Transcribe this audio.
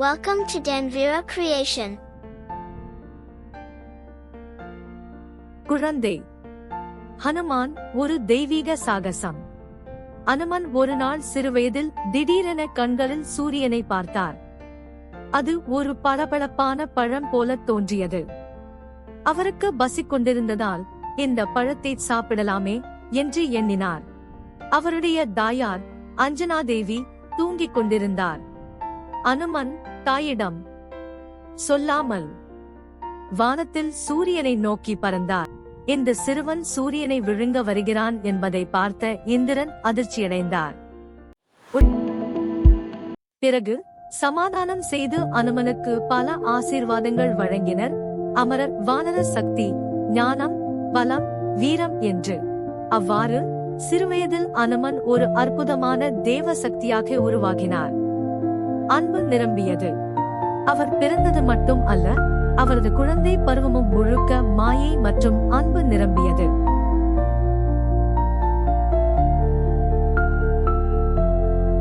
Welcome to Danvira Creation. குழந்தை. ஹனுமான் ஒரு தெய்வீக சாகசம். அனுமன் ஒரு நாள் சிறுவயதில் திடீரென கண்களில் சூரியனை பார்த்தார். அது ஒரு பளபளப்பான பழம் போல தோன்றியது. அவருக்கு பசி கொண்டிருந்ததால் இந்த பழத்தை சாப்பிடலாமே என்று எண்ணினார். அவருடைய தாயார் அஞ்சனா தேவி தூங்கிக் கொண்டிருந்தார். அனுமன் தாயிடம் சொல்லாமல் வானத்தில் சூரியனை நோக்கி பறந்தார். இந்த சிறுவன் சூரியனை விழுங்க வருகிறான் என்பதை பார்த்த இந்திரன் அதிர்ச்சியடைந்தார். பிறகு சமாதானம் செய்து அனுமனுக்கு பல ஆசீர்வாதங்கள் வழங்கினர். அமரர் வானர சக்தி ஞானம் பலம் வீரம் என்று. அவ்வாறு சிறுவயதில் அனுமன் ஒரு அற்புதமான தேவ சக்தியாக உருவாகினார். அன்பு நிரம்பியது. அவர் பிறந்தது மட்டும் அல்ல அவரது குழந்தை பருவமும் முழுக்க மாயை மற்றும் அன்பு நிரம்பியது.